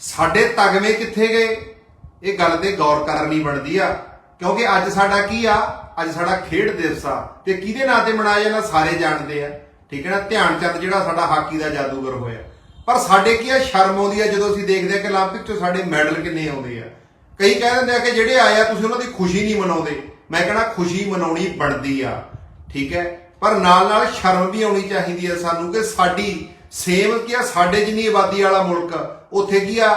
ਸਾਡੇ ਤਗਮੇ ਕਿੱਥੇ ਗਏ ਇਹ ਗੱਲ ਤੇ ਗੌਰ ਕਰਨੀ ਬਣਦੀ ਆ ਕਿਉਂਕਿ ਅੱਜ ਸਾਡਾ ਕੀ ਆ ਅੱਜ ਸਾਡਾ ਖੇਡ ਦਿਵਸ ਆ ਤੇ ਕਿਹਦੇ ਨਾਂ ਤੇ ਮਨਾਇਆ ਜਾਂਦਾ ਸਾਰੇ ਜਾਣਦੇ ਆ ਠੀਕ ਹੈ ਨਾ ਧਿਆਨ ਚੰਦ ਜਿਹੜਾ ਸਾਡਾ ਹਾਕੀ ਦਾ ਜਾਦੂਗਰ ਹੋਇਆ ਪਰ ਸਾਡੇ ਕੀ ਆ ਸ਼ਰਮ ਆਉਂਦੀ ਆ ਜਦੋਂ ਅਸੀਂ ਦੇਖਦੇ ਆ ਕਿ 올림픽 ਚੋਂ ਸਾਡੇ ਮੈਡਲ ਕਿੰਨੇ ਆਉਂਦੇ ਆ ਕਈ ਕਹਿ ਦਿੰਦੇ ਆ ਕਿ ਜਿਹੜੇ ਆਏ ਆ ਤੁਸੀਂ ਉਹਨਾਂ ਦੀ ਖੁਸ਼ੀ ਨਹੀਂ ਮਨਾਉਂਦੇ ਮੈਂ ਕਹਿੰਦਾ ਖੁਸ਼ੀ ਮਨਾਉਣੀ ਬਣਦੀ ਆ ਠੀਕ ਹੈ ਪਰ ਨਾਲ ਨਾਲ ਸ਼ਰਮ ਵੀ ਆਉਣੀ ਚਾਹੀਦੀ ਹੈ ਸਾਨੂੰ ਕਿ ਸਾਡੀ ਸੇਮ ਕੀ ਆ, ਸਾਡੇ ਜਿੰਨੀ ਆਬਾਦੀ ਵਾਲਾ ਮੁਲਕ, ਉੱਥੇ ਕੀ ਆ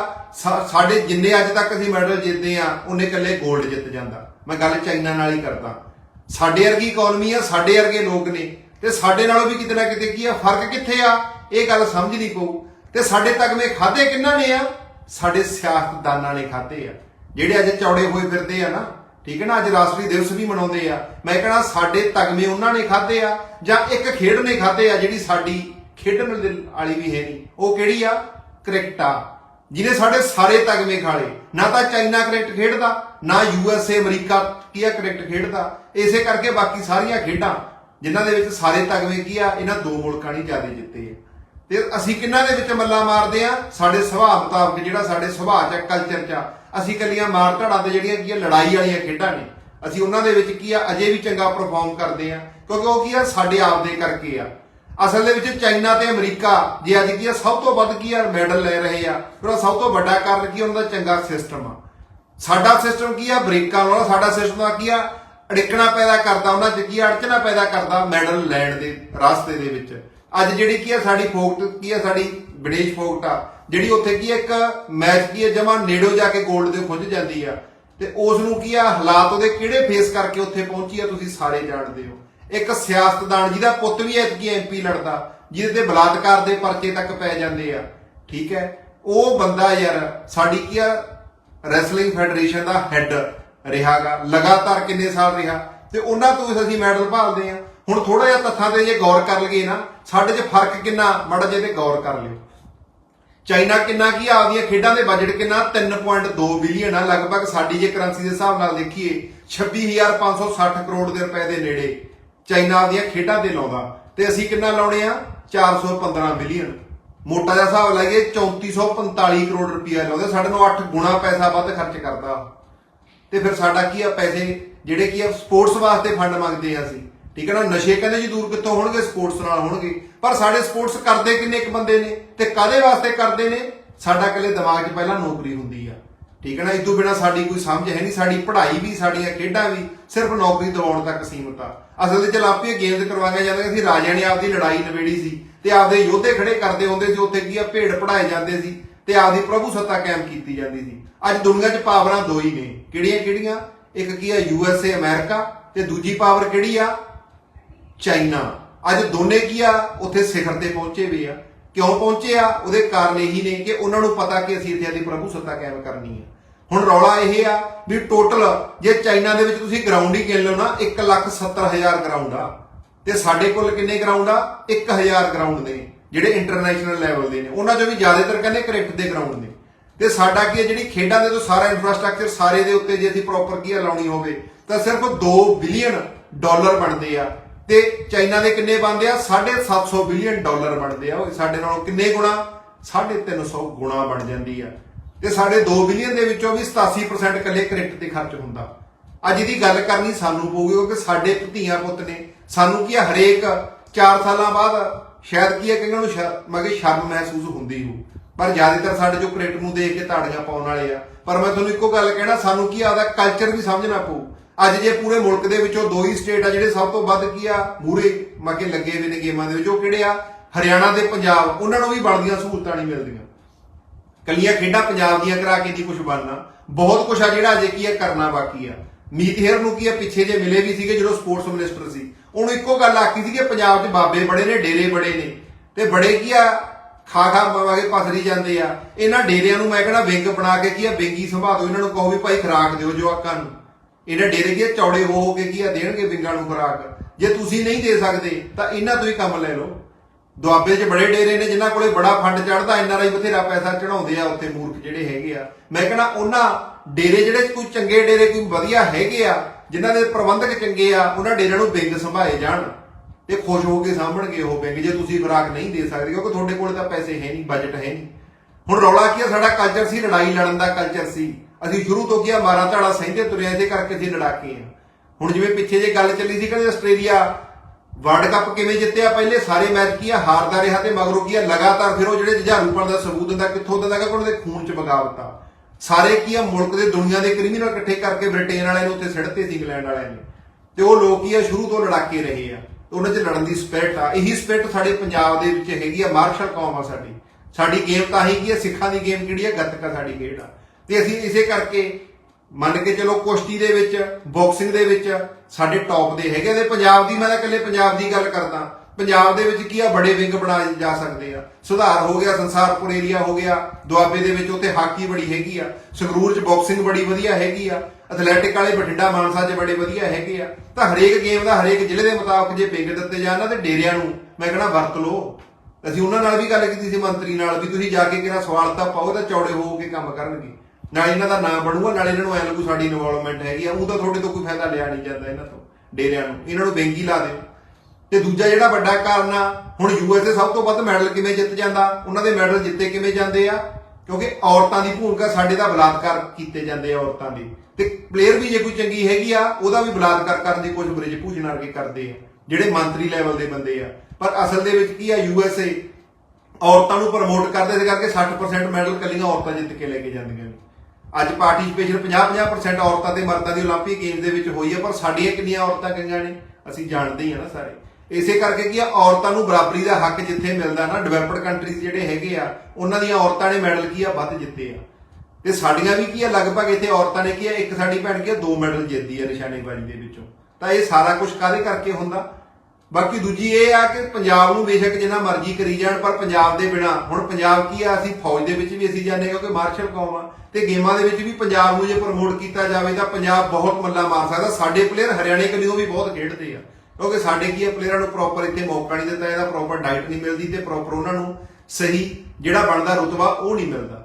ਸਾਡੇ ਜਿੰਨੇ ਅੱਜ ਤੱਕ ਅਸੀਂ ਮੈਡਲ ਜਿੱਤਦੇ ਆ, ਉਹਨੇ ਇਕੱਲੇ 골ਡ ਜਿੱਤ ਜਾਂਦਾ। ਮੈਂ ਗੱਲ ਚਾਈਨਾ ਨਾਲ ਹੀ ਕਰਦਾ। ਸਾਡੇ ਵਰਗੀ ਇਕਨੋਮੀ ਆ, ਸਾਡੇ ਵਰਗੇ ਲੋਕ ਨੇ। ਤੇ ਸਾਡੇ ਨਾਲੋਂ ਵੀ ਕਿਤੇ ਨਾ ਕਿਤੇ ਕੀ ਆ, ਫ਼ਰਕ ਕਿੱਥੇ ਆ? ਇਹ ਗੱਲ ਸਮਝ ਨਹੀਂ ਪਊ। ਤੇ ਸਾਡੇ ਤਗਮੇ ਖਾਦੇ ਕਿੰਨਾ ਨੇ ਆ? ਸਾਡੇ ਸਿਆਸਤਦਾਨਾਂ ਨੇ ਖਾਦੇ ਆ। ਜਿਹੜੇ ਅੱਜ ਚੌੜੇ ਹੋਏ ਫਿਰਦੇ ਆ ਨਾ, ਠੀਕ ਹੈ ਨਾ, ਅੱਜ ਰਾਸ਼ਟਰੀ ਦਿਵਸ ਵੀ ਮਨਾਉਂਦੇ ਆ। ਮੈਂ ਕਹਣਾ, ਸਾਡੇ ਤਗਮੇ ਉਹਨਾਂ ਨੇ ਖਾਦੇ ਆ, ਜਾਂ ਇੱਕ ਖੇਡ ਨੇ ਖਾਦੇ ਆ ਜਿਹੜੀ ਸਾਡੀ ਖੇਡਣ ਦੇ ਵਾਲੀ ਵੀ ਹੈ ਨਹੀਂ। ਉਹ ਕਿਹੜੀ ਆ? ਕ੍ਰਿਕਟ ਆ। ਜਿਹਨੇ ਸਾਡੇ ਸਾਰੇ ਤਗਮੇ ਖਾਲੇ ਨਾ ਤਾਂ ਚਾਈਨਾ ਕ੍ਰਿਕਟ ਖੇਡਦਾ ਨਾ ਯੂ ਐਸ ਏ ਅਮਰੀਕਾ ਕੀ ਆ ਕ੍ਰਿਕਟ ਖੇਡਦਾ। ਇਸੇ ਕਰਕੇ ਬਾਕੀ ਸਾਰੀਆਂ ਖੇਡਾਂ ਜਿਨ੍ਹਾਂ ਦੇ ਵਿੱਚ ਸਾਰੇ ਤਗਮੇ ਕੀ ਆ ਇਹਨਾਂ ਦੋ ਮੁਲਕਾਂ ਨੇ ਜ਼ਿਆਦਾ ਜਿੱਤੇ ਆ। ਤੇ ਅਸੀਂ ਕਿੰਨਾਂ ਦੇ ਵਿੱਚ ਮੱਲਾ ਮਾਰਦੇ ਆ? ਸਾਡੇ ਸੁਭਾਅ ਮੁਤਾਬਕ ਜਿਹੜਾ ਸਾਡੇ ਸੁਭਾਅ ਚ ਕਲਚਰ ਚ ਆ, ਅਸੀਂ ਕੱਲੀਆਂ ਮਾਰ ਧੜਾ ਤੇ ਜਿਹੜੀਆਂ ਕੀ ਆ ਲੜਾਈ ਵਾਲੀਆਂ ਖੇਡਾਂ ਨੇ। ਅਸੀਂ ਉਹਨਾਂ ਦੇ ਵਿੱਚ ਕੀ ਆ ਅਜੇ ਵੀ ਚੰਗਾ ਪਰਫਾਰਮ ਕਰਦੇ ਆ। ਕਿਉਂਕਿ ਉਹ ਕੀ ਆ ਸਾਡੇ ਆਪ ਦੇ ਕਰਕੇ ਆ। ਅਸਲ ਦੇ ਵਿੱਚ ਚਾਈਨਾ ਤੇ ਅਮਰੀਕਾ ਜੇ ਅੱਜ ਕੀ ਆ ਸਭ ਤੋਂ ਵੱਧ ਕੀ ਆ ਮੈਡਲ ਲੈ ਰਹੇ ਆ ਫਿਰ ਸਭ ਤੋਂ ਵੱਡਾ ਕਾਰਨ ਕੀ ਉਹਨਾਂ ਦਾ ਚੰਗਾ ਸਿਸਟਮ ਆ ਸਾਡਾ ਸਿਸਟਮ ਕੀ ਆ ਬ੍ਰੇਕਾਂ ਵਾਲਾ ਸਾਡਾ ਸਿਸਟਮ ਆ ਕੀ ਆ ਅੜਿੱਕਣਾ ਪੈਦਾ ਕਰਦਾ ਉਹਨਾਂ ਚ ਕੀ ਅੜਚਣਾ ਪੈਦਾ ਕਰਦਾ ਮੈਡਲ ਲੈਣ ਦੇ ਰਸਤੇ ਦੇ ਵਿੱਚ ਅੱਜ ਜਿਹੜੀ ਕੀ ਆ ਸਾਡੀ ਫੋਕਟ ਕੀ ਆ ਸਾਡੀ ਵਿਦੇਸ਼ ਫੋਕਟ ਆ ਜਿਹੜੀ ਉੱਥੇ ਕੀ ਆ ਇੱਕ ਮੈਚ ਕੀ ਆ ਜਮਾ ਨੇੜੋ ਜਾ ਕੇ 골ਡ ਦੇ ਖੁੱਜ ਜਾਂਦੀ ਆ ਤੇ ਉਸ ਨੂੰ ਕੀ ਆ ਹਾਲਾਤ ਉਹਦੇ ਕਿਹੜੇ ਫੇਸ ਕਰਕੇ ਉੱਥੇ ਪਹੁੰਚੀ ਆ ਤੁਸੀਂ ਸਾਰੇ ਜਾਣਦੇ ਹੋ ਇੱਕ ਸਿਆਸਤਦਾਨ ਜਿਹਦਾ ਪੁੱਤ ਵੀ ਐਤਕੀ ਐਮਪੀ ਲੜਦਾ, ਜਿਹਦੇ ਤੇ ਬਲਾਤਕਾਰ ਦੇ ਪਰਚੇ ਤੱਕ ਪੈ ਜਾਂਦੇ ਆ, ਠੀਕ ਹੈ? ਉਹ ਬੰਦਾ ਯਾਰ ਸਾਡੀ ਕੀ ਆ? ਰੈਸਲਿੰਗ ਫੈਡਰੇਸ਼ਨ ਦਾ ਹੈੱਡ ਰਿਹਾਗਾ, ਲਗਾਤਾਰ ਕਿੰਨੇ ਸਾਲ ਰਿਹਾ? ਤੇ ਉਹਨਾਂ ਤੋਂ ਅਸੀਂ ਮੈਡਲ ਭਾਲਦੇ ਆ ਹੁਣ ਥੋੜਾ ਜਿਹਾ ਤੱਥਾਂ ਤੇ ਜੇ ਗੌਰ ਕਰ ਲਈਏ ਨਾ, ਸਾਡੇ 'ਚ ਫ਼ਰਕ ਕਿੰਨਾ ਮੜਾ ਜੇ ਤੇ ਗੌਰ ਕਰ ਲਿਓ। ਚਾਈਨਾ ਕਿੰਨਾ ਕੀ ਆਪਦੀਆਂ ਖੇਡਾਂ ਦੇ ਬਜਟ ਕਿੰਨਾ? 3.2 ਬਿਲੀਅਨ ਆ। ਲਗਭਗ ਸਾਡੀ ਜੇ ਕਰੰਸੀ ਦੇ ਹਿਸਾਬ ਨਾਲ ਦੇਖੀਏ 26560 ਕਰੋੜ ਦੇ ਰੁਪਏ ਦੇ ਨੇੜੇ। ਚਾਈਨਾ ਦੀਆਂ ਖੇਡਾਂ ਤੇ ਲਾਉਂਦਾ। ਤੇ ਅਸੀਂ ਕਿੰਨਾ ਲਾਉਣੇ ਆ? 415 ਮਿਲੀਅਨ। ਮੋਟਾ ਜਿਹਾ ਹਿਸਾਬ ਲਾਈਏ 3445 ਕਰੋੜ ਰੁਪਇਆ ਲਾਉਂਦੇ। ਸਾਡੇ ਨੂੰ 8 ਗੁਣਾ ਪੈਸਾ ਵੱਧ ਖਰਚ ਕਰਦਾ। ਤੇ ਫਿਰ ਸਾਡਾ ਕੀ ਆ ਪੈਸੇ? ਜਿਹੜੇ ਕੀ ਆ, ਸਪੋਰਟਸ ਵਾਸਤੇ ਫੰਡ ਮੰਗਦੇ ਆ ਅਸੀਂ। ਠੀਕ ਹੈ ਨਾ? ਨਸ਼ੇ ਕਹਿੰਦੇ ਜੀ ਦੂਰ ਕਿੱਥੋਂ ਹੋਣਗੇ? ਸਪੋਰਟਸ ਨਾਲ ਹੋਣਗੇ। ਪਰ ਸਾਡੇ ਸਪੋਰਟਸ ਕਰਦੇ ਕਿੰਨੇ ਇੱਕ ਬੰਦੇ ਨੇ? ਤੇ ਕਾਦੇ ਵਾਸਤੇ ਕਰਦੇ ਨੇ? ਸਾਡਾ ਇਕੱਲੇ ਦਿਮਾਗ 'ਚ ਪਹਿਲਾਂ ਨੌਕਰੀ ਹੁੰਦੀ ਆ। ਠੀਕ ਹੈ ਨਾ? ਇਸ ਤੋਂ ਬਿਨਾ ਸਾਡੀ ਕੋਈ ਸਮਝ ਹੈ ਨਹੀਂ। ਸਾਡੀ ਪੜ੍ਹਾਈ ਵੀ, ਸਾਡੀਆਂ ਖੇਡਾਂ ਵੀ ਸਿਰਫ ਨੌਕਰੀ ਦਿਵਾਉਣ ਤੱਕ ਸੀਮਤ ਆ। ਅਸਲ ਵਿੱਚ ਲਾਪੀਆਂ ਗੇਮਸ ਕਰਵਾਇਆ ਜਾਂਦਾ ਸੀ, ਰਾਜਿਆਂ ਨੇ ਆਪਦੀ ਲੜਾਈ ਨਵੇੜੀ ਸੀ ਤੇ ਆਪਦੇ ਯੋਧੇ ਖੜੇ ਕਰਦੇ ਹੁੰਦੇ ਸੀ, ਉੱਥੇ ਕੀ ਆ, ਭੇਡ ਪੜਾਏ ਜਾਂਦੇ ਸੀ ਤੇ ਆਪਦੀ ਪ੍ਰਭੂ ਸੱਤਾ ਕਾਇਮ ਕੀਤੀ ਜਾਂਦੀ ਸੀ। ਅੱਜ ਦੁਨੀਆ 'ਚ ਪਾਵਰਾਂ ਦੋ ਹੀ ਨੇ, ਕਿਹੜੀਆਂ ਕਿਹੜੀਆਂ? ਇੱਕ ਕੀ ਆ ਯੂ ਐਸ ਏ ਅਮਰੀਕਾ ਤੇ ਦੂਜੀ ਪਾਵਰ ਕਿਹੜੀ ਆ? ਚਾਈਨਾ। ਅੱਜ ਦੋਨੇ ਕੀ ਆ, ਉੱਥੇ ਸਿਖਰ ਤੇ ਪਹੁੰਚੇ ਵੀ ਆ। ਕਿਉਂ ਪਹੁੰਚੇ ਆ? ਉਹਦੇ ਕਾਰਨ ਇਹੀ ਨੇ ਕਿ ਉਹਨਾਂ ਨੂੰ ਪਤਾ ਕਿ ਅਸੀਂ ਇੱਥੇ ਆਦੀ ਪ੍ਰਭੂ ਸੱਤਾ ਕਾਇਮ ਕਰਨੀ ਹੈ ਹੁਣ ਰੌਲਾ ਇਹ ਆ ਵੀ ਟੋਟਲ ਜੇ ਚਾਈਨਾ ਦੇ ਵਿੱਚ ਤੁਸੀਂ ਗਰਾਊਂਡ ਹੀ ਗਿਣ ਲਓ ਨਾ 170000 ਗਰਾਊਂਡ ਆ। ਤੇ ਸਾਡੇ ਕੋਲ ਕਿੰਨੇ ਗਰਾਊਂਡ ਆ? 1000 ਗਰਾਊਂਡ ਨੇ, ਜਿਹੜੇ ਇੰਟਰਨੈਸ਼ਨਲ ਲੈਵਲ ਦੇ ਨੇ। ਉਹਨਾਂ ਚੋਂ ਵੀ ਜ਼ਿਆਦਾਤਰ ਕਹਿੰਦੇ ਕ੍ਰਿਕਟ ਦੇ ਗਰਾਊਂਡ ਨੇ। ਤੇ ਸਾਡਾ ਕੀ ਹੈ ਜਿਹੜੀ ਖੇਡਾਂ ਦੇ ਤੋਂ ਸਾਰਾ ਇਨਫਰਾਸਟ੍ਰਕਚਰ ਸਾਰੇ ਦੇ ਉੱਤੇ ਜੇ ਅਸੀਂ ਪ੍ਰੋਪਰ ਕੀ ਆ ਲਾਉਣੀ ਹੋਵੇ, ਤਾਂ ਸਿਰਫ 2 ਬਿਲੀਅਨ ਡਾਲਰ ਬਣਦੇ ਆ। ਤੇ ਚਾਈਨਾ ਦੇ ਕਿੰਨੇ ਬਣਦੇ ਆ? 750 ਬਿਲੀਅਨ ਡਾਲਰ ਬਣਦੇ ਆ। ਉਹ ਸਾਡੇ ਨਾਲੋਂ ਕਿੰਨੇ ਗੁਣਾ? 350 ਗੁਣਾ ਬਣ ਜਾਂਦੀ ਆ। ਤੇ ਸਾਡੇ 2 ਬਿਲੀਅਨ ਦੇ ਵਿੱਚੋਂ ਵੀ 87% ਇਕੱਲੇ ਕ੍ਰਿਕਟ ਤੇ ਖਰਚ ਹੁੰਦਾ। ਅੱਜ ਦੀ ਗੱਲ ਕਰਨੀ ਸਾਨੂੰ ਪਊਗੀ, ਕਿਉਂਕਿ ਸਾਡੇ ਧੀਆਂ ਪੁੱਤ ਨੇ ਸਾਨੂੰ ਕੀ ਆ, ਹਰੇਕ 4 ਸਾਲਾਂ ਬਾਅਦ ਸ਼ਾਇਦ ਕੀ ਹੈ ਕਿ ਕਈਆਂ ਨੂੰ ਸ਼ਰ- ਮਗੇ ਸ਼ਰਮ ਮਹਿਸੂਸ ਹੁੰਦੀ ਹੋ ਪਰ ਜ਼ਿਆਦਾਤਰ ਸਾਡੇ ਜੋ ਕ੍ਰਿਕਟ ਨੂੰ ਦੇਖ ਕੇ ਤਾੜੀਆਂ ਪਾਉਣ ਵਾਲੇ ਆ। ਪਰ ਮੈਂ ਤੁਹਾਨੂੰ ਇੱਕੋ ਗੱਲ ਕਹਿਣਾ, ਸਾਨੂੰ ਕੀ ਆ, ਉਹਦਾ ਕਲਚਰ ਵੀ ਸਮਝਣਾ ਪਊ। ਅੱਜ ਜੇ ਪੂਰੇ ਮੁਲਕ ਦੇ ਵਿੱਚੋਂ ਦੋ ਹੀ ਸਟੇਟ ਆ, ਜਿਹੜੇ ਸਭ ਤੋਂ ਵੱਧ ਕੀ ਆ ਮੂਰੇ ਮਗੇ ਲੱਗੇ ਹੋਏ ਨੇ ਗੇਮਾਂ ਦੇ ਵਿੱਚ, ਉਹ ਕਿਹੜੇ ਆ? ਹਰਿਆਣਾ ਤੇ ਪੰਜਾਬ, ਉਹਨਾਂ ਨੂੰ ਵੀ ਬਣਦੀਆਂ ਸਹੂਲਤਾਂ ਨਹੀਂ ਮਿਲਦੀਆਂ। ਕੱਲੀਆਂ ਖੇਡਾਂ ਪੰਜਾਬ ਦੀਆਂ ਕਰਾ ਕੇ ਨਹੀਂ ਕੁਝ ਬਣਨਾ। ਬਹੁਤ ਕੁਝ ਆ ਜਿਹੜਾ ਅਜੇ ਕੀ ਹੈ ਕਰਨਾ ਬਾਕੀ ਆ। ਮੀਤ ਹੇਰ ਨੂੰ ਕੀ ਹੈ ਪਿੱਛੇ ਜੇ ਮਿਲੇ ਵੀ ਸੀਗੇ ਜਦੋਂ ਸਪੋਰਟਸ ਮਿਨਿਸਟਰ ਸੀ। ਉਹਨੂੰ ਇੱਕੋ ਗੱਲ ਆਖੀ ਸੀ ਕਿ ਪੰਜਾਬ 'ਚ ਬਾਬੇ ਬੜੇ ਨੇ, ਡੇਰੇ ਬੜੇ ਨੇ। ਤੇ ਬੜੇ ਕੀ ਆ, ਖਾ ਖਾ ਮਵਾਗੇ ਪਸਰੀ ਜਾਂਦੇ ਆ। ਇਹਨਾਂ ਡੇਰਿਆਂ ਨੂੰ ਮੈਂ ਕਹਿੰਦਾ ਵਿੰਗ ਬਣਾ ਕੇ ਕੀ ਆ, ਵਿੰਗੀ ਸੰਭਾ ਦਿਓ ਇਹਨਾਂ ਨੂੰ ਕਹੋ ਵੀ ਭਾਈ ਖਰਾਕ ਦਿਓ ਜਵਾਕਾਂ ਨੂੰ। ਇਹਨਾਂ ਡੇਰੇ ਕੀ ਆ, ਚੌੜੇ ਹੋ ਹੋ ਕੇ ਕੀ ਆ, ਦੇਣਗੇ ਵਿੰਗਾਂ ਨੂੰ ਖੁਰਾਕ। ਜੇ ਤੁਸੀਂ ਨਹੀਂ ਦੇ ਸਕਦੇ, ਤਾਂ ਇਹਨਾਂ ਤੋਂ ਹੀ ਕੰਮ ਲੈ ਲਓ। ਦੁਆਬੇ 'ਚ ਬੜੇ ਡੇਰੇ ਨੇ, ਜਿਨ੍ਹਾਂ ਕੋਲੇ ਬੜਾ ਫੰਡ ਚੜਦਾ ਇੰਨਾ ਰਾਈ ਬਥੇਰਾ ਪੈਸਾ ਚੜਾਉਂਦੇ ਆ, ਉੱਥੇ ਮੂਰਖ ਜਿਹੜੇ ਹੈਗੇ ਆ। ਮੈਂ ਕਹਿੰਦਾ ਉਹਨਾਂ ਡੇਰੇ ਜਿਹੜੇ ਕੋਈ ਚੰਗੇ ਡੇਰੇ, ਕੋਈ ਵਧੀਆ ਹੈਗੇ ਆ, ਜਿਨ੍ਹਾਂ ਦੇ ਪ੍ਰਬੰਧਕ ਚੰਗੇ ਆ, ਉਹਨਾਂ ਡੇਰਿਆਂ ਨੂੰ ਬਿੰਗ ਸੰਭਾਏ ਜਾਣ ਤੇ ਖੁਸ਼ ਹੋ ਕੇ ਸਾਂਭਣਗੇ ਉਹ ਬਿੰਗ, ਜੇ ਤੁਸੀਂ ਖੁਰਾਕ ਨਹੀਂ ਦੇ ਸਕਦੇ, ਕਿਉਂਕਿ ਤੁਹਾਡੇ ਕੋਲ ਤਾਂ ਪੈਸੇ ਹੈ ਨਹੀਂ ਬਜਟ ਹੈ ਨਹੀਂ। ਹੁਣ ਰੌਲਾ ਕੀ ਆ, ਸਾਡਾ ਕਲਚਰ ਸੀ ਲੜਾਈ ਲੜਨ ਦਾ ਕਲਚਰ ਸੀ। ਅਸੀਂ ਸ਼ੁਰੂ ਤੋਂ ਕੀ ਆ, ਮਾਰਾ ਧਾੜਾ ਸਹਿੰਦੇ ਤੁਰਿਆ ਇਹਦੇ ਕਰਕੇ ਅਸੀਂ ਲੜਾਕੇ ਆ। ਹੁਣ ਜਿਵੇਂ ਪਿੱਛੇ ਜੇ ਗੱਲ ਚੱਲੀ ਸੀ, ਕਹਿੰਦੇ ਆਸਟ੍ਰੇਲੀਆ ਵਰਲਡ ਕੱਪ ਕਿਵੇਂ ਜਿੱਤਿਆ? ਪਹਿਲੇ ਸਾਰੇ ਮੈਚ ਕੀ ਆ? ਹਾਰਦਾ ਰਿਹਾ ਤੇ ਮਗਰੋਂ ਕੀ ਆ? ਲਗਾਤਾਰ ਫਿਰ ਉਹ ਜਿਹੜੇ ਜੁਝਾਰੂਪਣ ਦਾ ਸਬੂਤ ਦਿੰਦਾ, ਕਿੱਥੋਂ ਦਿੰਦਾ ਕਿ ਉਹਨਾਂ ਦੇ ਖੂਨ ਚ ਬਗਾਵਤ ਆ ਸਾਰੇ ਕੀ ਆ? ਮੁਲਕ ਦੇ ਦੁਨੀਆ ਦੇ ਕ੍ਰਿਮੀਨਲ ਇਕੱਠੇ ਕਰਕੇ ਬ੍ਰਿਟੇਨ ਵਾਲਿਆਂ ਨੂੰ ਉੱਤੇ ਸਿੱਟਤੇ ਸੀ, ਇੰਗਲੈਂਡ ਵਾਲਿਆਂ ਨੇ। ਤੇ ਉਹ ਲੋਕ ਕੀ ਆ? ਸ਼ੁਰੂ ਤੋਂ ਲੜਾਕੇ ਰਹੇ ਆ। ਉਹਨਾਂ 'ਚ ਲੜਨ ਦੀ ਸਪਿਰਿਟ ਆ। ਇਹੀ ਸਪਿਰਿਟ ਸਾਡੇ ਪੰਜਾਬ ਦੇ ਵਿੱਚ ਹੈਗੀ ਆ। ਮਾਰਸ਼ਲ ਕੌਮ ਆ ਸਾਡੀ। ਸਾਡੀ ਗੇਮ ਤਾਂ ਹੀ ਕੀ ਆ? ਸਿੱਖਾਂ ਦੀ ਗੇਮ ਕਿਹੜੀ ਆ? ਗੱਤਕਾ ਸਾਡੀ ਖੇਡ ਆ। ਤੇ ਅਸੀਂ ਇਸੇ ਕਰਕੇ ਮੰਨ ਕੇ ਚਲੋ ਕੁਸ਼ਤੀ ਦੇ ਵਿੱਚ ਬਾਕਸਿੰਗ ਦੇ ਵਿੱਚ ਸਾਡੇ ਟੌਪ ਦੇ ਹੈਗੇ ਤੇ ਪੰਜਾਬ ਦੀ ਮੈਂ ਤਾਂ ਇਕੱਲੇ ਪੰਜਾਬ ਦੀ ਗੱਲ ਕਰਦਾ। ਪੰਜਾਬ ਦੇ ਵਿੱਚ ਕੀ ਆ, ਬੜੇ ਵਿੰਗ ਬਣਾਏ ਜਾ ਸਕਦੇ ਆ। ਸੁਧਾਰ ਹੋ ਗਿਆ, ਸੰਸਾਰਪੁਰ ਏਰੀਆ ਹੋ ਗਿਆ, ਦੁਆਬੇ ਦੇ ਵਿੱਚ ਉੱਥੇ ਹਾਕੀ ਬੜੀ ਹੈਗੀ ਆ, ਸੰਗਰੂਰ 'ਚ ਬਾਕਸਿੰਗ ਬੜੀ ਵਧੀਆ ਹੈਗੀ ਆ ਐਥਲੈਟਿਕ ਵਾਲੇ ਬਠਿੰਡਾ ਮਾਨਸਾ 'ਚ ਬੜੇ ਵਧੀਆ ਹੈਗੇ ਆ। ਤਾਂ ਹਰੇਕ ਗੇਮ ਦਾ, ਹਰੇਕ ਜ਼ਿਲ੍ਹੇ ਦੇ ਮੁਤਾਬਕ ਜੇ ਵਿੰਗ ਦਿੱਤੇ ਜਾਣ ਨਾ ਤੇ ਡੇਰਿਆਂ ਨੂੰ ਮੈਂ ਕਹਿੰਦਾ ਵਰਤ ਲਓ। ਅਸੀਂ ਉਹਨਾਂ ਨਾਲ ਵੀ ਗੱਲ ਕੀਤੀ ਸੀ, ਮੰਤਰੀ ਨਾਲ ਵੀ, ਤੁਸੀਂ ਜਾ ਕੇ ਕਿਹੜਾ ਸਵਾਲ ਤਾਂ ਪਾਓ ਤਾਂ ਚੌੜੇ ਹੋ ਕੇ ਕੰਮ ਕਰਨਗੇ। ਨਾਲੇ ਇਹਨਾਂ ਦਾ ਨਾਮ ਬਣੂਗਾ, ਨਾਲ ਇਹਨਾਂ ਨੂੰ ਐ ਲੱਗੂ ਸਾਡੀ ਇਨਵੋਲਵਮੈਂਟ ਹੈਗੀ ਆ, ਉਹ ਤਾਂ ਤੁਹਾਡੇ ਤੋਂ ਕੋਈ ਫਾਇਦਾ ਲਿਆ ਨਹੀਂ ਜਾਂਦਾ ਇਹਨਾਂ ਤੋਂ, ਡੇਰਿਆਂ ਨੂੰ। ਇਹਨਾਂ ਨੂੰ ਬੈਂਕੀ ਲਾ ਦਿਓ ਤੇ ਦੂਜਾ ਜਿਹੜਾ ਵੱਡਾ ਕਾਰਨ ਆ, ਹੁਣ ਯੂਐਸਏ ਸਭ ਤੋਂ ਵੱਧ ਮੈਡਲ ਕਿਵੇਂ ਜਿੱਤ ਜਾਂਦਾ, ਉਹਨਾਂ ਦੇ ਮੈਡਲ ਜਿੱਤੇ ਕਿਵੇਂ ਜਾਂਦੇ ਆ? ਕਿਉਂਕਿ ਔਰਤਾਂ ਦੀ ਭੂਮਿਕਾ ਸਾਡੇ ਦਾ ਬਲਾਤਕਾਰ ਕੀਤੇ ਜਾਂਦੇ ਆ ਔਰਤਾਂ ਦੀ। ਤੇ ਪਲੇਅਰ ਵੀ ਜੇ ਕੋਈ ਚੰਗੀ ਹੈਗੀ ਆ, ਉਹਦਾ ਵੀ ਬਲਾਤਕਾਰ ਕਰਨ ਦੀ ਕੋਸ਼ਿਸ਼ ਬ੍ਰਿਜ ਭੂਸ਼ਣ ਵਰਗੇ ਕਰਦੇ ਆ, ਜਿਹੜੇ ਮੰਤਰੀ ਲੈਵਲ ਦੇ ਬੰਦੇ ਆ। ਪਰ ਅਸਲ ਦੇ ਵਿੱਚ ਕੀ ਆ ਯੂਐਸਏ ਔਰਤਾਂ ਨੂੰ ਪ੍ਰਮੋਟ ਕਰਦੇ ਸੀ ਕਰਕੇ 60% ਮੈਡਲ ਕੱਲੀਆਂ ਔਰਤਾਂ ਜਿੱਤ ਕੇ ਲੈ ਕੇ ਜਾਂਦੀਆਂ ਨੇ। ਅੱਜ ਪਾਰਟਿਸਿਪੇਸ਼ਨ 50-50% ਔਰਤਾਂ ਤੇ ਮਰਦਾਂ ਦੀ 올림픽 ਗੇਮ ਦੇ ਵਿੱਚ ਹੋਈ ਹੈ ਪਰ ਸਾਡੀਆਂ ਕਿੰਨੀਆਂ ਔਰਤਾਂ ਗਈਆਂ ਨੇ ਅਸੀਂ ਜਾਣਦੇ ਹੀ ਆ ਨਾ ਸਾਰੇ ਇਸੇ ਕਰਕੇ ਕੀ ਆ ਔਰਤਾਂ ਨੂੰ ਬਰਾਬਰੀ ਦਾ ਹੱਕ ਜਿੱਥੇ ਮਿਲਦਾ ਨਾ ਡਿਵੈਲਪਡ ਕੰਟਰੀਜ਼ ਜਿਹੜੇ ਹੈਗੇ ਆ ਉਹਨਾਂ ਦੀਆਂ ਔਰਤਾਂ ਨੇ ਮੈਡਲ ਕੀ ਆ ਵੱਧ ਜਿੱਤੇ ਆ ਤੇ ਸਾਡੀਆਂ ਵੀ ਕੀ ਆ ਲਗਭਗ ਇੱਥੇ ਔਰਤਾਂ ਨੇ ਕੀ ਆ ਇੱਕ ਸਾਡੀ ਭੈਣ ਕੀ ਆ ਦੋ ਮੈਡਲ ਜਿੱਤਦੀ ਆ ਨਿਸ਼ਾਨੇਬਾਜ਼ੀ ਦੇ ਵਿੱਚੋਂ ਤਾਂ ਇਹ ਸਾਰਾ ਕੁਝ ਕਾਹਦੇ ਕਰਕੇ ਹੁੰਦਾ ਬਾਕੀ ਦੂਜੀ ਇਹ ਆ ਕਿ ਪੰਜਾਬ ਨੂੰ ਬੇਸ਼ੱਕ ਜਿੰਨਾ ਮਰਜ਼ੀ ਕਰੀ ਜਾਣ, ਪਰ ਪੰਜਾਬ ਦੇ ਬਿਨਾ, ਹੁਣ ਪੰਜਾਬ ਕੀ ਆ, ਅਸੀਂ ਫੌਜ ਦੇ ਵਿੱਚ ਵੀ ਅਸੀਂ ਜਾਂਦੇ ਹਾਂ, ਕਿਉਂਕਿ ਮਾਰਸ਼ਲ ਕੌਮ ਆ, ਤੇ ਗੇਮਾਂ ਦੇ ਵਿੱਚ ਵੀ ਪੰਜਾਬ ਨੂੰ ਜੇ ਪ੍ਰਮੋਟ ਕੀਤਾ ਜਾਵੇ ਤਾਂ ਪੰਜਾਬ ਬਹੁਤ ਮੱਲਾ ਮਾਰ ਸਕਦਾ। ਸਾਡੇ ਪਲੇਅਰ ਹਰਿਆਣੇ ਕਨੀਓ ਵੀ ਬਹੁਤ ਖੇਡਦੇ ਆ, ਕਿਉਂਕਿ ਸਾਡੇ ਕੀ ਆ ਪਲੇਅਰਾਂ ਨੂੰ ਪ੍ਰੋਪਰ ਇੱਥੇ ਮੌਕਾ ਨਹੀਂ ਦਿੱਤਾ ਇਹਦਾ ਪ੍ਰੋਪਰ ਡਾਈਟ ਨਹੀਂ ਮਿਲਦੀ ਤੇ ਪ੍ਰੋਪਰ ਉਹਨਾਂ ਨੂੰ ਸਹੀ ਜਿਹੜਾ ਬਣਦਾ ਰੁਤਬਾ ਉਹ ਨਹੀਂ ਮਿਲਦਾ।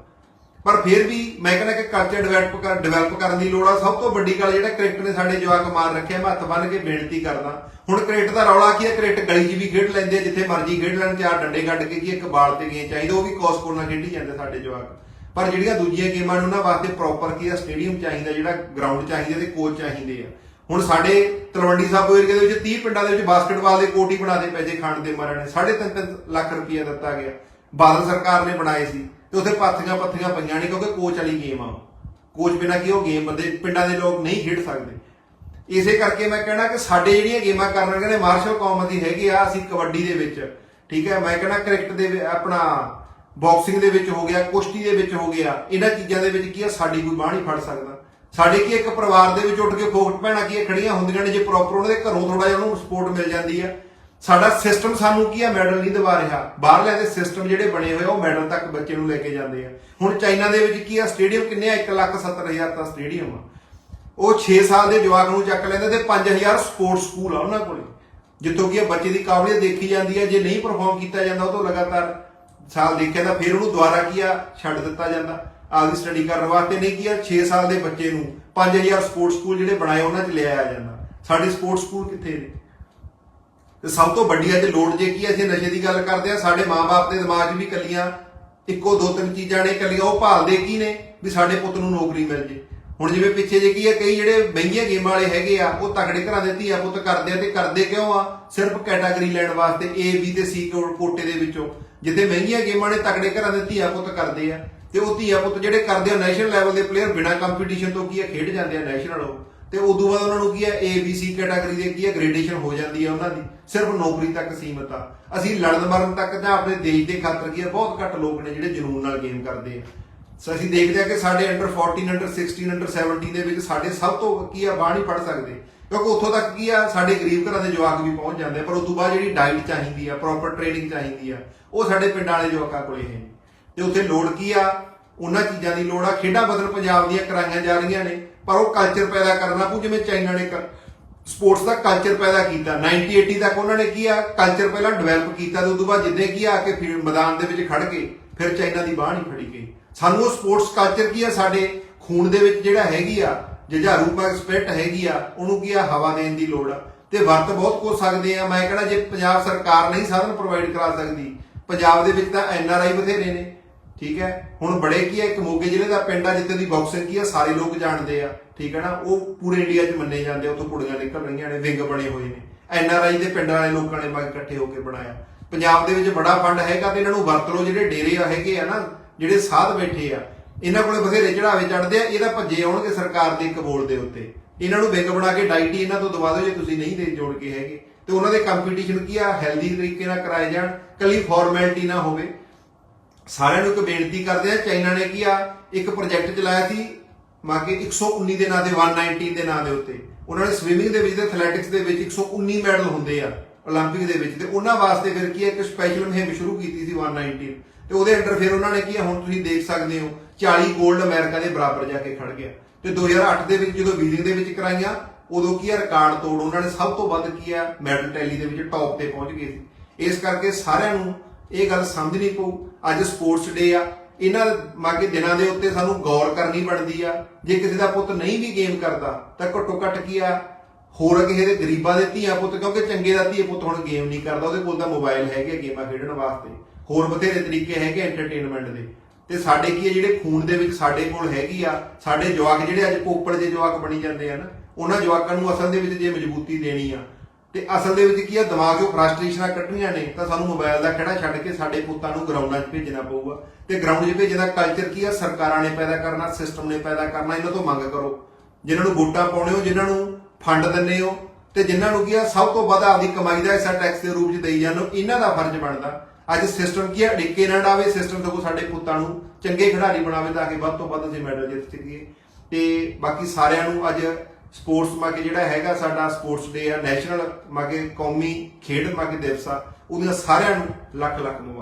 ਪਰ ਫਿਰ ਵੀ ਮੈਂ ਕਹਿੰਦਾ ਕਿ ਕਲਚਰ ਡਿਵੈਲਪ ਕਰ ਡਿਵੈਲਪ ਕਰਨ ਦੀ ਲੋੜ ਆ। ਸਭ ਤੋਂ ਵੱਡੀ ਗੱਲ ਜਿਹੜਾ ਕ੍ਰਿਕਟ ਨੇ ਸਾਡੇ ਜਵਾਕ ਮਾਰ ਰੱਖਿਆ, ਮੈਂ ਹੱਥ ਬੰਨ ਕੇ ਬੇਨਤੀ ਕਰਦਾ। ਹੁਣ ਕ੍ਰਿਕਟ ਦਾ ਰੌਲਾ ਕੀ ਹੈ ਕ੍ਰਿਕਟ ਗਲੀ 'ਚ ਵੀ ਖੇਡ ਲੈਂਦੇ ਆ, ਜਿੱਥੇ ਮਰਜ਼ੀ ਖੇਡ ਲੈਣ, ਚਾਰ ਡੰਡੇ ਕੱਢ ਕੇ ਕੀ ਇੱਕ ਬਾਲ ਤੇ ਗੇਮ ਚਾਹੀਦਾ, ਉਹ ਵੀ ਕੋਸਕੋਰ ਨਾਲ ਖੇਡੀ ਜਾਂਦੇ ਸਾਡੇ ਜਵਾਕ। ਪਰ ਜਿਹੜੀਆਂ ਦੂਜੀਆਂ ਗੇਮਾਂ ਨੇ, ਉਹਨਾਂ ਵਾਸਤੇ ਪ੍ਰੋਪਰ ਕੀ ਆ? ਸਟੇਡੀਅਮ ਚਾਹੀਦਾ, ਜਿਹੜਾ ਗਰਾਊਂਡ ਚਾਹੀਦਾ ਤੇ ਕੋਚ ਚਾਹੀਦੇ ਆ। ਹੁਣ ਸਾਡੇ ਤਲਵੰਡੀ ਸਾਬੋ ਏਰੀਆ ਦੇ ਵਿੱਚ 30 ਪਿੰਡਾਂ ਦੇ ਵਿੱਚ ਬਾਸਕਟਬਾਲ ਦੇ ਕੋਰਟ ਹੀ ਬਣਾ ਦੇ ਪੈਸੇ ਖਾਣ ਦੇ ਮਾਰੇ ਨੇ। 3.5 ਲੱਖ ਰੁਪਇਆ ਦਿੱਤਾ ਗਿਆ। ਬਾਦਲ ਸਰਕਾਰ ਨੇ ਬਣਾਏ ਸੀ। ਤੇ ਉੱਥੇ ਪਾਥੀਆਂ ਪੱਥੀਆਂ ਪਈਆਂ ਨੇ ਕਿਉਂਕਿ ਕੋਚ ਵਾਲੀ ਗੇਮ ਆ ਕੋਚ ਬਿਨਾ ਕੀ ਉਹ ਗੇਮ ਬੰਦੇ ਪਿੰਡਾਂ ਦੇ ਲੋਕ ਨਹੀਂ ਖੇਡ ਸਕਦੇ। ਇਸੇ ਕਰਕੇ ਮੈਂ ਕਹਿਣਾ ਕਿ ਸਾਡੇ ਜਿਹੜੀਆਂ ਗੇਮਾਂ ਕਰਨ ਕਹਿੰਦੇ ਮਾਰਸ਼ਲ ਕੌਮ ਦੀ ਹੈਗੀ ਆ, ਅਸੀਂ ਕਬੱਡੀ ਦੇ ਵਿੱਚ, ਠੀਕ ਹੈ, ਮੈਂ ਕਹਿਣਾ ਕ੍ਰਿਕਟ ਦੇ ਆਪਣਾ ਬਾਕਸਿੰਗ ਦੇ ਵਿੱਚ ਹੋ ਗਿਆ, ਕੁਸ਼ਤੀ ਦੇ ਵਿੱਚ ਹੋ ਗਿਆ, ਇਹਨਾਂ ਚੀਜ਼ਾਂ ਦੇ ਵਿੱਚ ਕੀ ਆ, ਸਾਡੀ ਕੋਈ ਬਾਹ ਨਹੀਂ ਫੜ ਸਕਦਾ। ਸਾਡੇ ਕੀ ਇੱਕ ਪਰਿਵਾਰ ਦੇ ਵਿੱਚ ਉੱਠ ਕੇ ਫੋਕਟ ਭੈਣਾਂ ਕੀ ਖੜੀਆਂ ਹੁੰਦੀਆਂ ਨੇ, ਜੇ ਪ੍ਰੋਪਰ ਉਹਨਾਂ ਦੇ ਘਰੋਂ ਥੋੜਾ ਜਿਹਾ ਉਹਨੂੰ ਸਪੋਰਟ ਮਿਲ ਜਾਂਦੀ ਆ। ਸਾਡਾ ਸਿਸਟਮ ਸਾਨੂੰ ਕੀ ਆ? ਮੈਡਲ ਨਹੀਂ ਦਿਵਾ ਰਿਹਾ। ਬਾਹਰਲੇ ਦੇ ਸਿਸਟਮ ਜਿਹੜੇ ਬਣੇ ਹੋਏ ਆ ਉਹ ਮੈਡਲ ਤੱਕ ਬੱਚੇ ਨੂੰ ਲੈ ਕੇ ਜਾਂਦੇ ਆ। ਹੁਣ ਚਾਈਨਾ ਦੇ ਵਿੱਚ ਕੀ ਆ? ਸਟੇਡੀਅਮ ਕਿੰਨੇ ਆ? 1,70,000 ਦਾ ਸਟੇਡੀਅਮ ਆ। ਉਹ 6 ਸਾਲ ਦੇ ਜਵਾਕ ਨੂੰ ਚੱਕ ਲੈਂਦੇ ਤੇ 5000 ਸਪੋਰਟਸ ਸਕੂਲ ਆ ਉਹਨਾਂ ਕੋਲੇ। ਜਿੱਥੋਂ ਕੀ ਆ? ਬੱਚੇ ਦੀ ਕਾਬਲੀਅਤ ਦੇਖੀ ਜਾਂਦੀ ਹੈ ਜੇ ਨਹੀਂ ਪਰਫਾਰਮ ਕੀਤਾ ਜਾਂਦਾ ਉਹ ਤੋਂ ਲਗਾਤਾਰ ਸਾਲ ਦੇਖਿਆ ਤਾਂ ਫਿਰ ਉਹਨੂੰ ਦੁਬਾਰਾ ਕੀ ਆ? ਛੱਡ ਦਿੱਤਾ ਜਾਂਦਾ। ਆਪਦੀ ਸਟੱਡੀ ਕਰਨ ਵਾਸਤੇ ਨਹੀਂ ਕੀ ਆ? 6 ਸਾਲ ਦੇ ਬੱਚੇ ਨੂੰ 5000 ਸਪੋਰਟਸ ਸਕੂਲ ਜਿਹੜੇ ਬਣਾਏ ਉਹਨਾਂ 'ਚ ਲਿਆਇਆ ਜਾਂਦਾ। ਸਾਡੇ ਸਪੋਰਟਸ ਸਕੂਲ ਕਿੱਥੇ ਨੇ? ਤੇ ਸਭ ਤੋਂ ਵੱਡੀ ਅੱਜ ਲੋੜ ਜੇ ਕੀ ਆ, ਅਸੀਂ ਨਸ਼ੇ ਦੀ ਗੱਲ ਕਰਦੇ ਆ ਸਾਡੇ ਮਾਪੇ ਦੇ ਦਿਮਾਗ 'ਚ ਵੀ ਕੱਲੀਆਂ ਇੱਕੋ ਦੋ ਤਿੰਨ ਚੀਜ਼ਾਂ ਨੇ ਕੱਲੀਆਂ ਉਹ ਭਾਲਦੇ ਕੀ ਨੇ ਵੀ ਸਾਡੇ ਪੁੱਤ ਨੂੰ ਨੌਕਰੀ ਮਿਲ ਜੇ। ਹੁਣ ਜਿਵੇਂ ਪਿੱਛੇ ਜੇ ਕੀ ਆ ਕਈ ਜਿਹੜੇ ਮਹਿੰਗੀਆਂ ਗੇਮਾਂ ਵਾਲੇ ਹੈਗੇ ਆ ਉਹ ਤਗੜੇ ਘਰਾਂ ਦੇ ਧੀਆ ਪੁੱਤ ਕਰਦੇ ਆ ਤੇ ਕਰਦੇ ਕਿਉਂ ਆ? ਸਿਰਫ ਕੈਟਾਗਰੀ ਲੈਣ ਵਾਸਤੇ A B ਤੇ C ਕੋਟੇ ਦੇ ਵਿੱਚੋਂ। ਜਿੱਥੇ ਮਹਿੰਗੀਆਂ ਗੇਮਾਂ ਨੇ ਤਕੜੇ ਘਰਾਂ ਦੇ ਧੀਆ ਪੁੱਤ ਕਰਦੇ ਆ ਤੇ ਉਹ ਧੀਆ ਪੁੱਤ ਜਿਹੜੇ ਕਰਦੇ ਆ ਨੈਸ਼ਨਲ ਲੈਵਲ ਦੇ ਪਲੇਅਰ ਬਿਨਾਂ ਕੰਪੀਟੀਸ਼ਨ ਤੋਂ ਕੀ ਆ ਖੇਡ ਜਾਂਦੇ ਆ ਨੈਸ਼ਨਲ ਉਹ। ਤੇ ਉਦੋਂ ਬਾਅਦ ਉਹਨਾਂ ਨੂੰ ਕੀ ਆ A B C ਕੈਟਾਗਰੀ ਦੇ ਕੀ ਆ ਗ੍ਰੇਡੇਸ਼ਨ ਹੋ ਜਾਂਦੀ ਆ ਉਹਨਾਂ ਦੀ। ਸਿਰਫ ਨੌਕਰੀ ਤੱਕ ਸੀਮਤ ਆ। ਅਸੀਂ ਲੜਨ ਮਰਨ ਤੱਕ ਜਾਂ ਆਪਣੇ ਦੇਸ਼ ਦੇ ਖਾਤਰ ਕੀ ਆ, ਬਹੁਤ ਘੱਟ ਲੋਕ ਨੇ ਜਿਹੜੇ ਜਨੂਨ ਨਾਲ ਗੇਮ ਕਰਦੇ ਆ। ਸੋ, ਅਸੀਂ ਦੇਖਦੇ ਆ ਕਿ ਸਾਡੇ ਅੰਡਰ 14 ਅੰਡਰ 16 ਅੰਡਰ 17 ਦੇ ਵਿੱਚ ਸਾਡੇ ਸਭ ਤੋਂ ਕੀ ਆ, ਬਾਹ ਨਹੀਂ ਫੜ ਸਕਦੇ। ਕਿਉਂਕਿ ਉੱਥੋਂ ਤੱਕ ਕੀ ਆ, ਸਾਡੇ ਗਰੀਬ ਘਰਾਂ ਦੇ ਜਵਾਕ ਵੀ ਪਹੁੰਚ ਜਾਂਦੇ ਆ, ਪਰ ਉਸ ਤੋਂ ਬਾਅਦ ਜਿਹੜੀ ਡਾਈਟ ਚਾਹੀਦੀ ਆ ਪ੍ਰੋਪਰ ਟ੍ਰੇਨਿੰਗ ਚਾਹੀਦੀ ਆ, ਉਹ ਸਾਡੇ ਪਿੰਡਾਂ ਵਾਲੇ ਜਵਾਕਾਂ ਕੋਲੇ ਹੈ ਨਹੀਂ। ਤੇ ਉੱਥੇ ਲੋੜ ਕੀ ਆ? ਉਹਨਾਂ ਚੀਜ਼ਾਂ ਦੀ ਲੋੜ ਆ। ਖੇਡਾਂ ਬਦਲ ਪੰਜਾਬ ਦੀਆਂ ਕਰਾਈਆਂ ਜਾ ਰਹੀਆਂ ਨੇ, ਪਰ ਉਹ ਕਲਚਰ ਪੈਦਾ ਕਰਨਾ ਪਊ, ਜਿਵੇਂ ਚਾਈਨਾ ਨੇ ਸਪੋਰਟਸ ਦਾ ਕਲਚਰ ਪੈਦਾ ਕੀਤਾ। 90 80 ਤੱਕ ਉਹਨਾਂ ਨੇ ਕੀ ਆ? ਕਲਚਰ ਪਹਿਲਾਂ ਡਿਵੈਲਪ ਕੀਤਾ ਤੇ ਉਸ ਤੋਂ ਬਾਅਦ ਜਿੱਦੇ ਕੀ ਆ ਕੇ ਫੀਲਡ ਮੈਦਾਨ ਦੇ ਵਿੱਚ ਖੜ ਕੇ ਫਿਰ ਚਾਈਨਾ ਦੀ ਬਾਹ ਨਹੀਂ ਫੜੀ ਗਈ। ਸਾਨੂੰ ਉਹ ਸਪੋਰਟਸ ਕਲਚਰ ਕੀ ਆ? ਸਾਡੇ ਖੂਨ ਦੇ ਵਿੱਚ ਜਿਹੜਾ ਹੈਗੀ ਆ, ਜੁਝਾਰੂ ਪਾ ਸਪਿਰਟ ਹੈਗੀ ਆ, ਉਹਨੂੰ ਕੀ ਆ? ਹਵਾ ਦੇਣ ਦੀ ਲੋੜ ਆ। ਤੇ ਵਰਤ ਬਹੁਤ ਕੁਝ ਸਕਦੇ ਆ। ਮੈਂ ਕਹਿੰਦਾ ਜੇ ਪੰਜਾਬ ਸਰਕਾਰ ਨਹੀਂ ਸਾਧਨ ਪ੍ਰੋਵਾਈਡ ਕਰਾ ਸਕਦੀ, ਪੰਜਾਬ ਦੇ ਵਿੱਚ ਤਾਂ ਐਨ ਆਰ ਆਈ ਬਥੇਰੇ ਨੇ। ਠੀਕ ਹੈ? ਹੁਣ ਬੜੇ ਕੀ ਹੈ? ਇੱਕ ਮੋਗੇ ਜ਼ਿਲ੍ਹੇ ਦਾ ਪਿੰਡ ਆ ਜਿੱਥੇ ਦੀ ਬਾਕਸਿੰਗ ਕੀ ਆ? ਸਾਰੇ ਲੋਕ ਜਾਣਦੇ ਆ, ਠੀਕ ਹੈ ਨਾ? ਉਹ ਪੂਰੇ ਇੰਡੀਆ 'ਚ ਮੰਨੇ ਜਾਂਦੇ ਆ, ਉੱਥੋਂ ਕੁੜੀਆਂ ਨਿਕਲ ਰਹੀਆਂ ਨੇ, ਵਿੰਗ ਬਣੇ ਹੋਏ ਨੇ। ਐਨ ਆਰ ਆਈ ਦੇ ਪਿੰਡਾਂ ਵਾਲੇ ਲੋਕਾਂ ਨੇ ਮਗ ਇਕੱਠੇ ਹੋ ਕੇ ਬਣਾਇਆ। ਪੰਜਾਬ ਦੇ ਵਿੱਚ ਬੜਾ ਫੰਡ ਹੈਗਾ ਤੇ ਇਹਨਾਂ ਨੂੰ ਵਰਤ ਲਓ, ਜਿਹੜੇ ਡੇਰੇ ਆ, ਹੈਗੇ ਆ ਨਾ, ਜਿਹੜੇ ਸਾਧ ਬੈਠੇ ਆ, ਇਹਨਾਂ ਕੋਲੇ ਬਥੇਰੇ ਚੜਾਵੇ ਚੜਦੇ ਆ, ਇਹਦਾ ਭੱਜੇ ਆਉਣਗੇ ਸਰਕਾਰ ਦੇ ਕਬੋਲ ਦੇ ਉੱਤੇ। ਇਹਨਾਂ ਨੂੰ ਵਿੰਗ ਬਣਾ ਕੇ ਡਾਈਟੀ ਇਹਨਾਂ ਤੋਂ ਦਵਾ ਦਿਓ, ਜੇ ਤੁਸੀਂ ਨਹੀਂ ਦੇ ਜੋੜ ਕੇ ਹੈਗੇ। ਤੇ ਉਹਨਾਂ ਦੇ ਕੰਪੀਟੀਸ਼ਨ ਕੀ ਆ? ਹੈਲਦੀ ਤਰੀਕੇ ਨਾਲ ਕਰਾਏ ਜਾਣ, ਕੱਲੀ ਫਾਰਮੈਲਿਟੀ ਨਾ ਹੋਵੇ। ਸਾਰਿਆਂ ਨੂੰ ਇੱਕ ਬੇਨਤੀ ਕਰਦੇ ਆ, ਚਾਈਨਾ ਨੇ ਕੀ ਆ, ਇੱਕ ਪ੍ਰੋਜੈਕਟ ਚਲਾਇਆ ਸੀ ਮਾਕੇ 119 ਦੇ ਨਾਂ ਦੇ 119 ਦੇ ਨਾਂ ਦੇ ਉੱਤੇ। ਉਹਨਾਂ ਨੇ ਸਵੀਮਿੰਗ ਦੇ ਵਿੱਚ ਤੇ ਐਥਲੈਟਿਕਸ ਦੇ ਵਿੱਚ 119 ਮੈਡਲ ਹੁੰਦੇ ਆ 올림픽 ਦੇ ਵਿੱਚ। ਤੇ ਉਹਨਾਂ ਵਾਸਤੇ ਫਿਰ ਕੀ ਹੈ ਇੱਕ ਸਪੈਸ਼ਲ ਮੁਹਿੰਮ ਸ਼ੁਰੂ ਕੀਤੀ ਸੀ 119 ਤੇ ਉਹਦੇ ਅੰਦਰ ਫਿਰ ਉਹਨਾਂ ਨੇ ਕੀ ਹੁਣ ਤੁਸੀਂ ਦੇਖ ਸਕਦੇ ਹੋ 40 골ਡ ਅਮਰੀਕਾ ਦੇ ਬਰਾਬਰ ਜਾ ਕੇ ਖੜ ਗਿਆ। ਤੇ 2008 ਦੇ ਵਿੱਚ ਜਦੋਂ ਵੀਲਿੰਗ ਦੇ ਵਿੱਚ ਕਰਾਈਆਂ, ਉਦੋਂ ਕੀ ਹੈ ਰਿਕਾਰਡ ਤੋੜ, ਉਹਨਾਂ ਨੇ ਸਭ ਤੋਂ ਵੱਧ ਕੀ ਹੈ ਮੈਡਲ ਟੈਲੀ ਦੇ ਵਿੱਚ ਟੌਪ ਤੇ ਪਹੁੰਚ ਗਏ ਸੀ। ਇਸ ਕਰਕੇ ਸਾਰਿਆਂ ਨੂੰ ਇਹ ਗੱਲ ਸਮਝਣੀ ਪਊ। ਅੱਜ ਸਪੋਰਟਸ ਡੇ ਆ। ਇਹਨਾਂ ਮਾਗੇ ਦਿਨਾਂ ਦੇ ਉੱਤੇ ਸਾਨੂੰ ਗੌਰ ਕਰਨੀ ਬਣਦੀ ਆ। ਜੇ ਕਿਸੇ ਦਾ ਪੁੱਤ ਨਹੀਂ ਵੀ ਗੇਮ ਕਰਦਾ, ਤਾਂ ਘੱਟੋ ਘੱਟ ਕੀ ਆ? ਹੋਰ ਕਿਸੇ ਦੇ ਗਰੀਬਾਂ ਦੇ ਧੀਆ ਪੁੱਤ, ਕਿਉਂਕਿ ਚੰਗੇ ਦਾ ਧੀਆ ਪੁੱਤ ਹੁਣ ਗੇਮ ਨਹੀਂ ਕਰਦਾ, ਉਹਦੇ ਕੋਲ ਤਾਂ ਮੋਬਾਈਲ ਹੈਗੇ ਗੇਮਾਂ ਖੇਡਣ ਵਾਸਤੇ। ਹੋਰ ਬਥੇਰੇ ਤਰੀਕੇ ਹੈਗੇ ਐਂਟਰਟੇਨਮੈਂਟ ਦੇ। ਤੇ ਸਾਡੇ ਕੀ ਹੈ ਜਿਹੜੇ ਖੂਨ ਦੇ ਵਿੱਚ ਸਾਡੇ ਕੋਲ ਹੈਗੀ ਆ, ਸਾਡੇ ਜਵਾਕ ਜਿਹੜੇ ਅੱਜ ਪੋਪੜ ਦੇ ਜਵਾਕ ਬਣੀ ਜਾਂਦੇ ਆ ਨਾ, ਉਹਨਾਂ ਜਵਾਕਾਂ ਨੂੰ ਅਸਲ ਦੇ ਵਿੱਚ ਜੇ ਮਜ਼ਬੂਤੀ ਦੇਣੀ ਆ ਤੇ ਅਸਲ ਦੇ ਵਿੱਚ ਕੀ ਆ, ਦਿਮਾਗ 'ਚੋਂ ਫਰਸਟ੍ਰੇਸ਼ਨਾਂ ਕੱਢਣੀਆਂ ਨੇ, ਤਾਂ ਸਾਨੂੰ ਮੋਬਾਈਲ ਦਾ ਖੜਾ ਛੱਡ ਕੇ ਸਾਡੇ ਪੁੱਤਾਂ ਨੂੰ ਗਰਾਊਂਡਾਂ 'ਚ ਭੇਜਣਾ ਪਊਗਾ। ਤੇ ਗਰਾਊਂਡ 'ਚ ਭੇਜਣ ਦਾ ਕਲਚਰ ਕੀ ਆ? ਸਰਕਾਰਾਂ ਨੇ ਪੈਦਾ ਕਰਨਾ ਸਿਸਟਮ ਨੇ ਪੈਦਾ ਕਰਨਾ, ਇਹਨਾਂ ਤੋਂ ਮੰਗ ਕਰੋ। ਜਿਨ੍ਹਾਂ ਨੂੰ ਵੋਟਾਂ ਪਾਉਣੇ ਹੋ ਜਿਨ੍ਹਾਂ ਨੂੰ ਫੰਡ ਦਿੰਦੇ ਹੋ, ਤੇ ਜਿਨ੍ਹਾਂ ਨੂੰ ਕੀ ਆ, ਸਭ ਤੋਂ ਵੱਧ ਆਪਦੀ ਕਮਾਈ ਦਾ ਹਿੱਸਾ ਟੈਕਸ ਦੇ ਰੂਪ 'ਚ ਦੇਈ ਜਾਂਦੇ ਇਹਨਾਂ ਦਾ ਫਰਜ਼ ਬਣਦਾ। ਅੱਜ ਸਿਸਟਮ ਕੀ ਆ, ਡਿੱਕੇ ਨਾ ਡਾਵੇ ਸਿਸਟਮ ਤੋਂ ਸਾਡੇ ਪੁੱਤਾਂ ਨੂੰ ਚੰਗੇ ਖਿਡਾਰੀ ਬਣਾਵੇ, ਤਾਂ ਕਿ ਵੱਧ ਤੋਂ ਵੱਧ ਅਸੀਂ ਮੈਡਲ ਜਿੱਤ ਸਕੀਏ। ਤੇ ਬਾਕੀ ਸਾਰਿਆਂ ਨੂੰ ਅੱਜ ਸਪੋਰਟਸ ਮਾਗੇ ਜਿਹੜਾ ਹੈਗਾ ਸਾਡਾ ਸਪੋਰਟਸ ਡੇ ਆ, ਨੈਸ਼ਨਲ ਮਾਗੇ, ਕੌਮੀ ਖੇਡ ਮਾਗੇ ਦਿਵਸ ਆ, ਉਹਦੀਆਂ ਸਾਰਿਆਂ ਨੂੰ ਲੱਖ ਲੱਖ ਮੁਬਾਰਕ।